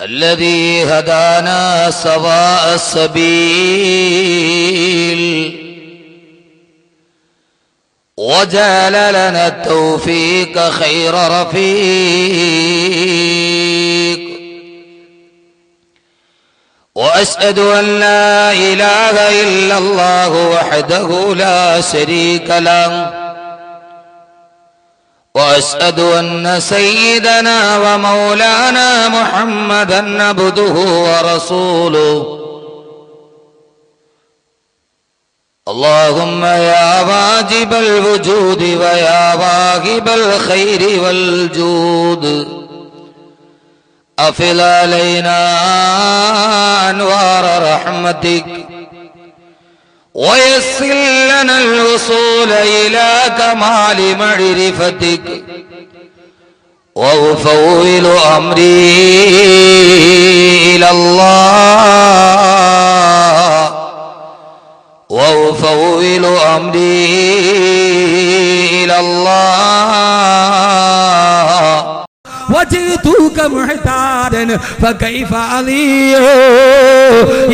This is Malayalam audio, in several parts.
الذي هدانا سواء السبيل. وجعل لنا التوفيق خير رفيق. وأشهد أن لا إله إلا الله وحده لا شريك له. واشهد ان سيدنا ومولانا محمدا عبده ورسوله اللهم يا واجب الوجود ويا واهب الخير والجود افل علينا انوار رحمتك ويسر لنا الوصول إلى كمال معرفتك. وأفوض أمري.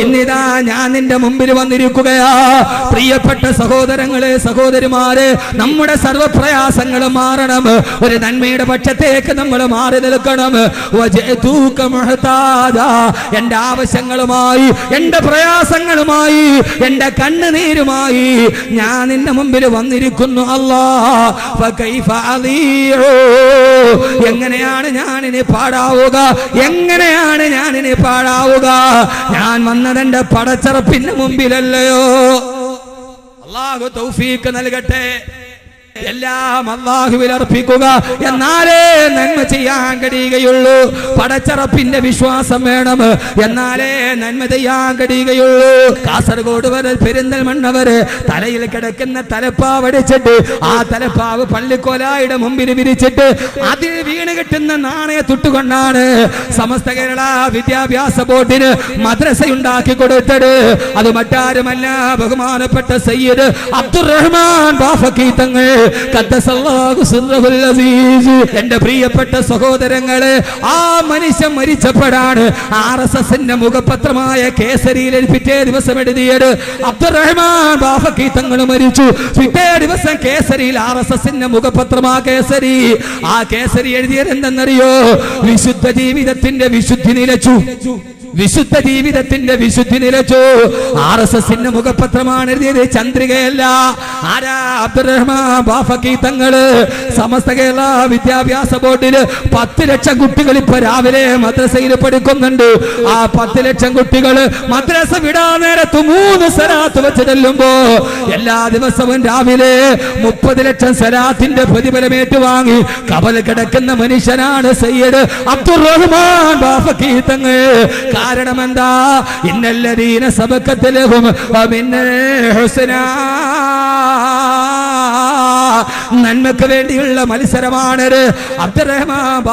ഇന്നിതാ ഞാൻ നിന്റെ മുമ്പിൽ വന്നിരിക്കുകയാ പ്രിയപ്പെട്ട സഹോദരങ്ങളെ സഹോദരിമാരെ നമ്മുടെ സർവപ്രയാസങ്ങൾ മാറണം ഒരു നന്മയുടെ പക്ഷത്തേക്ക് നമ്മൾ മാറി നിൽക്കണം. എന്റെ ആവശ്യങ്ങളുമായി എന്റെ പ്രയാസങ്ങളുമായി എന്റെ കണ്ണുനീരുമായി ഞാൻ നിന്റെ മുമ്പിൽ വന്നിരിക്കുന്നു അല്ലാ. എങ്ങനെയാണ് ഞാനിനി പാടാവുക എങ്ങനെയാണ് ഞാനിനി പാടാവുക ഞാൻ വന്നതെന്റെ പടച്ചറപ്പിന്റെ മുമ്പിലല്ലയോ? അള്ളാഹു തൗഫീക്ക് നൽകട്ടെ. എല്ലാം അള്ളാഹുവിൽ അർപ്പിക്കുക. എന്നാലേ നന്മ ചെയ്യാൻ കഴിയുകയുള്ളൂ. പടച്ചറപ്പിന്റെ വിശ്വാസം വേണം. എന്നാലേ നന്മ ചെയ്യാൻ കഴിയുകയുള്ളൂ. കാസർഗോഡ് വരെ പെരിന്തൽമണ്ണ വരെ തലയിൽ കിടക്കുന്ന തലപ്പാവ് അടിച്ചിട്ട് ആ തലപ്പാവ് പള്ളിക്കോലായുടെ മുമ്പിൽ വിരിച്ചിട്ട് അതിൽ വീണ് കിട്ടുന്ന നാണയ തൊട്ടുകൊണ്ടാണ് സമസ്ത കേരള വിദ്യാഭ്യാസ ബോർഡിന് മദ്രസ ഉണ്ടാക്കി കൊടുത്തത്. അത് മറ്റാരുമല്ല ബഹുമാനപ്പെട്ട സയ്യിദ് അബ്ദുറഹ്മാൻ ബാഫക്കി തങ്ങൾ. എന്റെ പ്രിയപ്പെട്ട സഹോദരങ്ങളെ ആ മനുഷ്യൻ മരിച്ചപ്പോഴാണ് ആർ എസ് എസിന്റെ മുഖപത്രമായ കേസരിയിൽ പിറ്റേ ദിവസം എഴുതിയത്. അബ്ദുറഹ്മാൻ ബാഫക്കി തങ്ങൾ മരിച്ചു. പിറ്റേ ദിവസം കേസരിയിൽ ആർ എസ് എസിന്റെ മുഖപത്രമാ കേസരി. ആ കേസരി എഴുതിയത് എന്തെന്നറിയോ? വിശുദ്ധ ജീവിതത്തിന്റെ വിശുദ്ധി നിലച്ചു. വിശുദ്ധ ജീവിതത്തിന്റെ വിശുദ്ധി നിലച്ചു. ആർ എസ് എസിന്റെ മുഖപത്രമാണ് എഴുതിയത്. ചന്ദ്രികയല്ല. ആരാ അബ്ദുറഹ്മാൻ ബാഫക്കി തങ്ങൾ സമസ്ത കേരള വിദ്യാഭ്യാസ ബോർഡിൽ പത്ത് ലക്ഷം കുട്ടികൾ ഇപ്പൊ രാവിലെ മദ്രസയിൽ പഠിക്കുന്നുണ്ട്. ആ പത്ത് ലക്ഷം കുട്ടികൾ മദ്രസ വിടാൻ നേരത്ത് മൂന്ന് സലാത്ത് വെച്ച് ചെല്ലുമ്പോ എല്ലാ ദിവസവും രാവിലെ മുപ്പത് ലക്ഷം സലാത്തിന്റെ പ്രതിഫലം ഏറ്റുവാങ്ങി കബൽ കിടക്കുന്ന മനുഷ്യനാണ് സയ്യദ് അബ്ദുറഹ്മാൻ ബാഫക്കി തങ്ങൾ കാരണം എന്താ? ഇന്നല്ലദീന സബക്കത്തിലും നന്മക്ക് വേണ്ടിയുള്ള മത്സരമാണ് അബ്ദുറഹ്മാൻ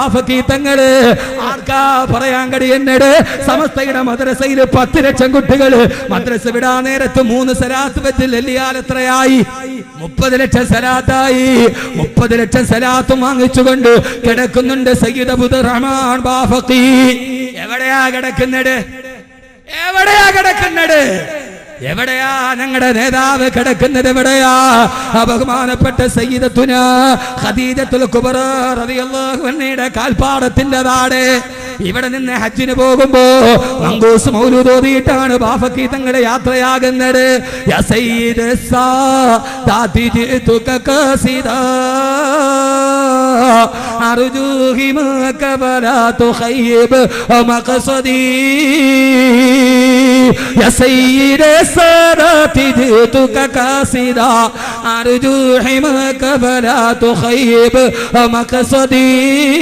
ആർക്കാ പറയാൻ കഴിയുന്നത് സമസ്തയുടെ മദ്രസയിൽ പത്ത് ലക്ഷം കുട്ടികൾ മദ്രസ വിടാൻ നേരത്ത് മൂന്ന് സലാത്ത് വെച്ച് ലല്ലിയാൽ എത്രയായി? മുപ്പത് ലക്ഷം സലാത്തായി. മുപ്പത് ലക്ഷം സലാത്ത് വാങ്ങിച്ചുകൊണ്ട് കിടക്കുന്നുണ്ട് സയ്യിദ് അബ്ദുറഹ്മാൻ ബാഫക്കി എവിടെയാ കിടക്കുന്നത്? എവിടെയാ കിടക്കുന്നത്? എവിടെയാ ഞങ്ങളുടെ നേതാവ് കിടക്കുന്നത് എവിടെയാ? ബഹുമാനപ്പെട്ട സയ്യിദത്തുന ഖദീജത്തുൽ കുബറ റളിയല്ലാഹു അൻഹയുടെ കാൽപ്പാടത്തിന്റെ നാട് ഇവിടെ നിന്ന് ഹജ്ജിന് പോകുമ്പോ മങ്കൂസ് മൗലൂദ് ഓതിയിട്ടാണ് ബാഫക്കി തങ്ങളുടെ യാത്രയാകുന്നത്. യാ സാ ഖസീദാ അർജൂ أرجوهما كما تخيب مقصدي يا سيد السادات جئتك قاصدا أرجو حماك فلا تخيب مقصدي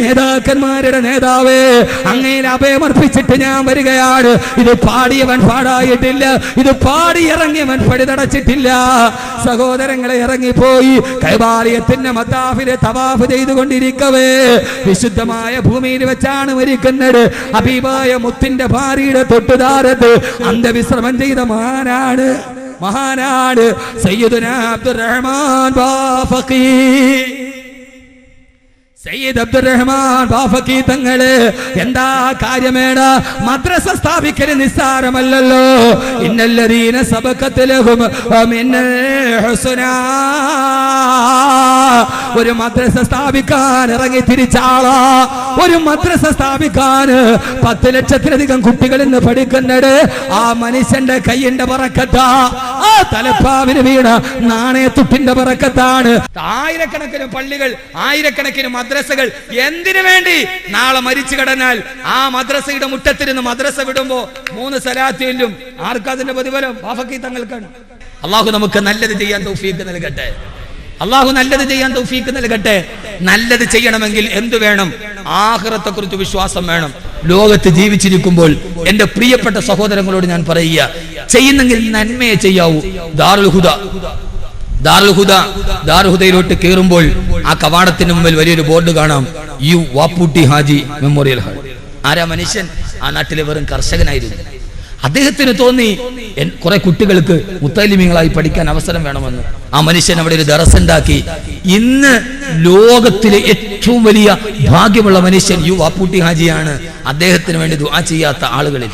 നേതാക്കന്മാരുടെ നേതാവേ അങ്ങയിൽ അഭയമർപ്പിച്ചിട്ട് ഞാൻ വരികയാണ്. ഇത് പാടിയവൻ പാടായിട്ടില്ല ഇത് പാടി ഇറങ്ങിയവൻ പടിതടച്ചിട്ടില്ല. സഹോദരങ്ങളെ ഇറങ്ങിപ്പോയി കൈബാലയത്തിന്റെ മത്താഫിലെ തവാഫ് ചെയ്തുകൊണ്ടിരിക്കവേ. വിശുദ്ധമായ ഭൂമിയിൽ വെച്ചാണ് മരിക്കുന്നത്. അബീബായ മുത്തിന്റെ ഭാര്യയുടെ തൊട്ടുതാരത്ത് അന്ധവിശ്രമം ചെയ്ത മഹാനാണ് മഹാനാണ് സയ്യിദുന അബ്ദുറഹ്മാൻ ബാഫഖി സയ്യിദ് അബ്ദുറഹ്മാൻ ബാഫക്കി തങ്ങൾ എന്താ കാര്യമേണ മദ്രസ സ്ഥാപിക്കൽ നിസ്സാരമല്ലല്ലോ. ഇന്നല്ലദീന സബക്കത്തിലഹും ഒരു മദ്രസ സ്ഥാപിക്കാൻ ഇറങ്ങി തിരിച്ചാളാ ഒരു മദ്രസ സ്ഥാപിക്കാൻ പത്ത് ലക്ഷത്തിലധികം കുട്ടികൾ ഇന്ന് പഠിക്കുന്നത് ആ മനുഷ്യന്റെ കൈയിന്റെ പറക്കത്താ ആ തലപ്പാവിന് വീണ നാണയത്തുട്ടിന്റെ പറക്കത്താണ് ആയിരക്കണക്കിന് പള്ളികൾ ആയിരക്കണക്കിന് മദ്രസകൾ എന്തിനു വേണ്ടി? നാളെ മരിച്ചു കിടന്നാൽ ആ മദ്രസയുടെ മുറ്റത്തിരുന്ന് മദ്രസ വിടുമ്പോ മൂന്ന് സലാത്തിലും ആർക്കതിന്റെ പ്രതിഫലം? ബാഫക്കി തങ്ങൾക്കാണ്. അള്ളാഹു നമുക്ക് നല്ലത് ചെയ്യാൻ തൗഫീക്ക് നൽകട്ടെ. അള്ളാഹു നല്ലത് ചെയ്യാൻ തൗഫീക്ക് നൽകട്ടെ. നല്ലത് ചെയ്യണമെങ്കിൽ എന്തു വേണം? ആഹ്റത്തെ കുറിച്ച് വിശ്വാസം വേണം. ലോകത്ത് ജീവിച്ചിരിക്കുമ്പോൾ എന്റെ പ്രിയപ്പെട്ട സഹോദരങ്ങളോട് ഞാൻ പറയുക ചെയ്യുന്നെങ്കിൽ നന്മയെ ചെയ്യാവൂ. ദാറുൽ ഹുദ. ദാറുൽ ദാർഹുദയിലോട്ട് കയറുമ്പോൾ ആ കവാടത്തിന് മുമ്പിൽ വലിയൊരു ബോർഡ് കാണാം. U Vapputty Haji memorial hall. ആരാ മനുഷ്യൻ? ആ നാട്ടിലെ വെറും കർഷകനായിരുന്നു. അദ്ദേഹത്തിന് തോന്നി കുറെ കുട്ടികൾക്ക് മുത്തലിമിങ്ങളായി പഠിക്കാൻ അവസരം വേണമെന്ന്. ആ മനുഷ്യൻ അവിടെ ഒരു ദറസുണ്ടാക്കി. ഇന്ന് ലോകത്തിലെ ഏറ്റവും വലിയ ഭാഗ്യമുള്ള മനുഷ്യൻ യു വാപ്പൂട്ടി ഹാജിയാണ്. അദ്ദേഹത്തിന് വേണ്ടി ദുആ ചെയ്യാത്ത ആളുകളിൽ.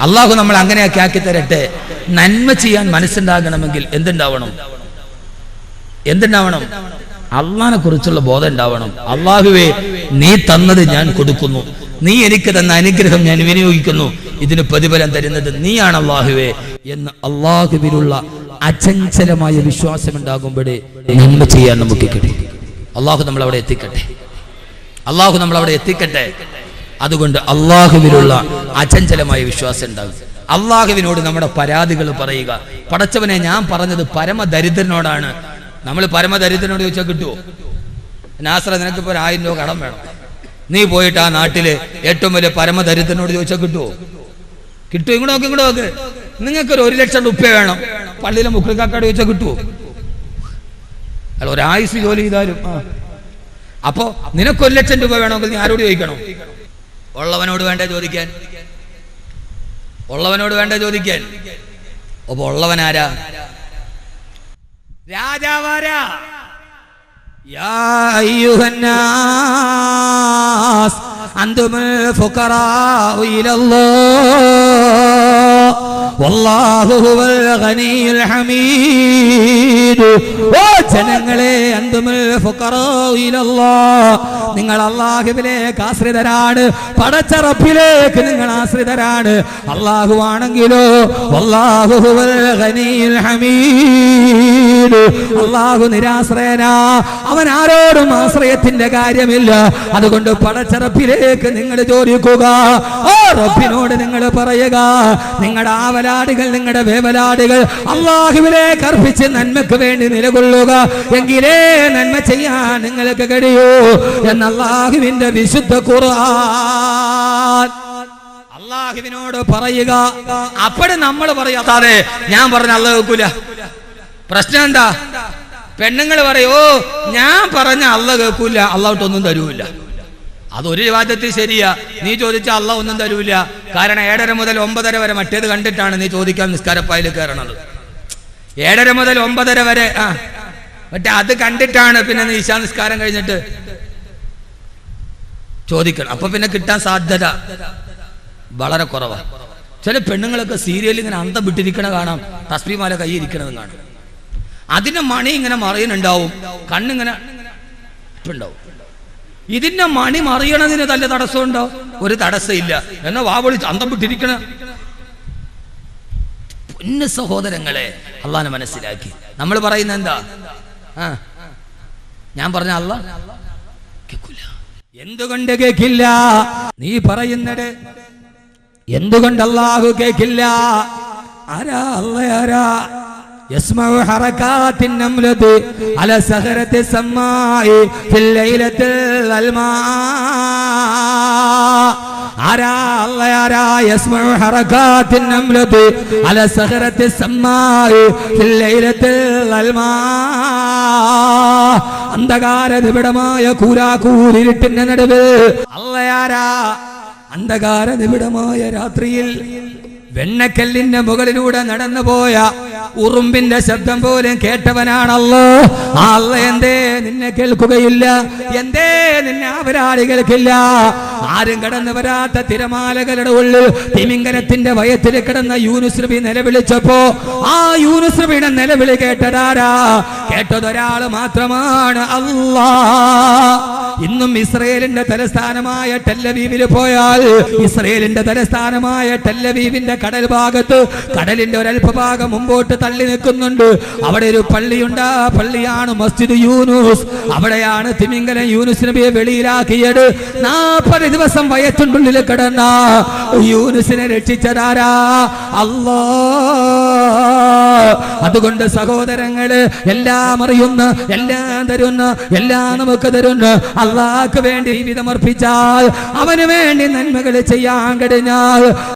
അള്ളാഹു നമ്മൾ അങ്ങനെയൊക്കെ ആക്കി തരട്ടെ. നന്മ ചെയ്യാൻ മനസ്സുണ്ടാകണമെങ്കിൽ എന്തുണ്ടാവണം? എന്തുണ്ടാവണം? അള്ളാഹിനെ കുറിച്ചുള്ള ബോധം ഉണ്ടാവണം. അള്ളാഹുവേ നീ തന്നത് ഞാൻ കൊടുക്കുന്നു. നീ എനിക്ക് തന്ന അനുഗ്രഹം ഞാൻ വിനിയോഗിക്കുന്നു. ഇതിന് പ്രതിഫലം തരുന്നത് നീയാണ് അള്ളാഹുവേ എന്ന് അള്ളാഹുവിലുള്ള അചഞ്ചലമായ വിശ്വാസം ഉണ്ടാകുമ്പോഴേ നന്മ ചെയ്യാൻ നമുക്ക് കിട്ടി അള്ളാഹു നമ്മൾ അവിടെ എത്തിക്കട്ടെ. അള്ളാഹു നമ്മൾ അവിടെ എത്തിക്കട്ടെ. അതുകൊണ്ട് അള്ളാഹുവിലുള്ള അചഞ്ചലമായ വിശ്വാസം ഉണ്ടാകും. അള്ളാഹുവിനോട് നമ്മുടെ പരാതികൾ പറയുക. പടച്ചവനെ ഞാൻ പറഞ്ഞത് പരമദരിദ്രനോടാണ്. നമ്മൾ പരമദരിദ്രനോട് ചോദിച്ചാൽ കിട്ടുമോ നാസ്ര നിനക്ക് ഇപ്പോൾ ആയിരം രൂപ കടം വേണം. നീ പോയിട്ട് ആ നാട്ടിലെ ഏറ്റവും വലിയ പരമദരിദ്രനോട് ചോദിച്ചാൽ കിട്ടുമോ കിട്ടും ഇങ്ങോട്ട് നോക്ക് ഇങ്ങോട്ട് നോക്ക്. നിങ്ങൾക്കൊരു ഒരു ലക്ഷം റുപ്യ വേണം. പള്ളിയിലെ മുക്കൾക്കാക്കാട് ചോദിച്ചാൽ കിട്ടുമോ അല്ല ഒരായുസ് ജോലി ചെയ്താലും നിനക്ക് ഒരു ലക്ഷം രൂപ വേണമെങ്കിൽ നീ ആരോട് ചോദിക്കണം? ഉള്ളവനോട് വേണ്ട ചോദിക്കാൻ? ഉള്ളവനോട് വേണ്ട ചോദിക്കാൻ? അപ്പൊ ഉള്ളവനാരാ രാജാവാരാ ഗനിയുൽ ഹമീദ് ഓ ജനങ്ങളെ നിങ്ങൾ അള്ളാഹുവിലേക്ക് ആശ്രിതരാണ്. പടച്ചറപ്പിലേക്ക് നിങ്ങൾ ആശ്രിതരാണ്. അള്ളാഹു ആണെങ്കിലോ അള്ളാഹു നിരാശ്രയനാ. അവൻ ആരോടും ആശ്രയത്തിന്റെ കാര്യമില്ല. അതുകൊണ്ട് പടച്ചറപ്പിലേക്ക് നിങ്ങൾ ചോദിക്കുക. ഓ റബ്ബിനോട് നിങ്ങൾ പറയുക. നിങ്ങളുടെ ആവലാടുകൾ നിങ്ങളുടെ വേവലാടുകൾ അള്ളാഹുവിലേക്ക് അർപ്പിച്ച് നന്മക്ക് വേണ്ടി നിലകൊള്ളുക. എങ്കിലേ നന്മ ചെയ്യാൻ നിങ്ങൾക്ക് കഴിയൂ എന്ന അള്ളാഹുവിന്റെ വിശുദ്ധ ഖുർആൻ അള്ളാഹുവിനോട് പറയുക. അപ്പോഴും നമ്മൾ പറയാതെ ഞാൻ പറഞ്ഞ അള്ളാഹ് പ്രശ്നം എന്താ? പെണ്ണുങ്ങൾ പറയോ ഞാൻ പറഞ്ഞ അള്ള കേൾക്കൂല അള്ളാഹട്ടൊന്നും തരൂല. അതൊരു വിവാദത്തിൽ ശരിയാ. നീ ചോദിച്ച അള്ള ഒന്നും തരൂല. കാരണം ഏഴര മുതൽ ഒമ്പതര വരെ മറ്റേത് കണ്ടിട്ടാണ് നീ ചോദിക്കാൻ നിസ്കാരപ്പായിൽ കയറണത്. ഏഴര മുതൽ ഒമ്പതര വരെ ആ. മറ്റേ അത് കണ്ടിട്ടാണ് പിന്നെ നീ ഈശാ നിസ്കാരം കഴിഞ്ഞിട്ട് ചോദിക്കണം. അപ്പൊ പിന്നെ കിട്ടാൻ സാധ്യത വളരെ കുറവാണ് ചില പെണ്ണുങ്ങളൊക്കെ സീരിയലിൽ ഇങ്ങനെ അന്തം വിട്ടിരിക്കണ കാണാം. തസ്ബിമാല കൈ ഇരിക്കണതും കാണാം. അതിന്റെ മണി ഇങ്ങനെ മറിയുന്നുണ്ടാവും. കണ്ണിങ്ങനെ ഉണ്ടാവും ഇതിന്റെ മണി മറിയണതിന് തല്ല തടസ്സമുണ്ടോ? ഒരു തടസ്സമില്ല. എന്നാ വാ വിളിച്ച് അന്തം വിട്ടിരിക്കണ പൊന്നു സഹോദരങ്ങളെ അള്ളാനെ മനസ്സിലാക്കി. നമ്മൾ പറയുന്ന എന്താ? ഞാൻ പറഞ്ഞ അല്ല എന്തുകൊണ്ട് കേൾക്കില്ല നീ പറയുന്നത് എന്തുകൊണ്ട് അള്ളാഹു കേൾക്കില്ല ആരാ അല്ല ആരാ? يسمع حركات النملة على سهرة السماء في الليلة الظلماء ആരാ അല്ല ആരാ يسمع حركات النملة على سهرة السماء في الليلة الظلماء അന്ധകാര നിബിഡമായ കൂരാക്കൂരിട്ടിന്റെ നടുവിൽ അല്ലയാരാ അന്ധകാര നിബിഡമായ രാത്രിയിൽ വെണ്ണക്കല്ലിന്റെ മുകളിലൂടെ നടന്നു പോയ ഉറുമ്പിന്റെ ശബ്ദം പോലും കേട്ടവനാണല്ലോ. അല്ല എന്തേ നിന്നെ കേൾക്കുകയില്ല? എന്തേ നിന്നെ അവരാളി കേൾക്കില്ല? ആരും കടന്നു വരാത്ത തിരമാലകളുടെ ഉള്ളിൽ തിമിംഗലത്തിന്റെ വയത്തിൽ കിടന്ന യൂനുസ്രബി നിലവിളിച്ചപ്പോ ആ യൂനുസ്രബിയുടെ നിലവിളി കേട്ടതാരാ? കേട്ടതൊരാൾ മാത്രമാണ് അല്ലാ. ഇന്നും ഇസ്രയേലിന്റെ തലസ്ഥാനമായ ടെല്ലവീവിൽ പോയാൽ ഇസ്രയേലിന്റെ തലസ്ഥാനമായ ടെല്ലവീവിന്റെ കടൽ ഭാഗത്ത് കടലിന്റെ ഒരൽഭാഗം മുമ്പോട്ട് തള്ളി നിൽക്കുന്നുണ്ട്. അവിടെ ഒരു പള്ളിയുണ്ട്. ആ പള്ളിയാണ് മസ്ജിദ് യൂനൂസ്. അവിടെയാണ് തിമിംഗലൻ യൂനുസ് നബിയെ വെളിയിലാക്കിയത്. നാൽപ്പത് ദിവസം വയറ്റുണ്ടുള്ളിൽ കിടന്ന യൂനുസിനെ രക്ഷിച്ചതാരാ? അല്ലോ. അതുകൊണ്ട് സഹോദരങ്ങൾ എല്ലാം അറിയുന്ന എല്ലാം തരുന്ന എല്ലാം നമുക്ക് തരുന്ന അള്ളാഹ്ക്ക് വേണ്ടി ജീവിതമർപ്പിച്ചാൽ അവന് വേണ്ടി നന്മകൾ ചെയ്യാൻ കഴിഞ്ഞാൽ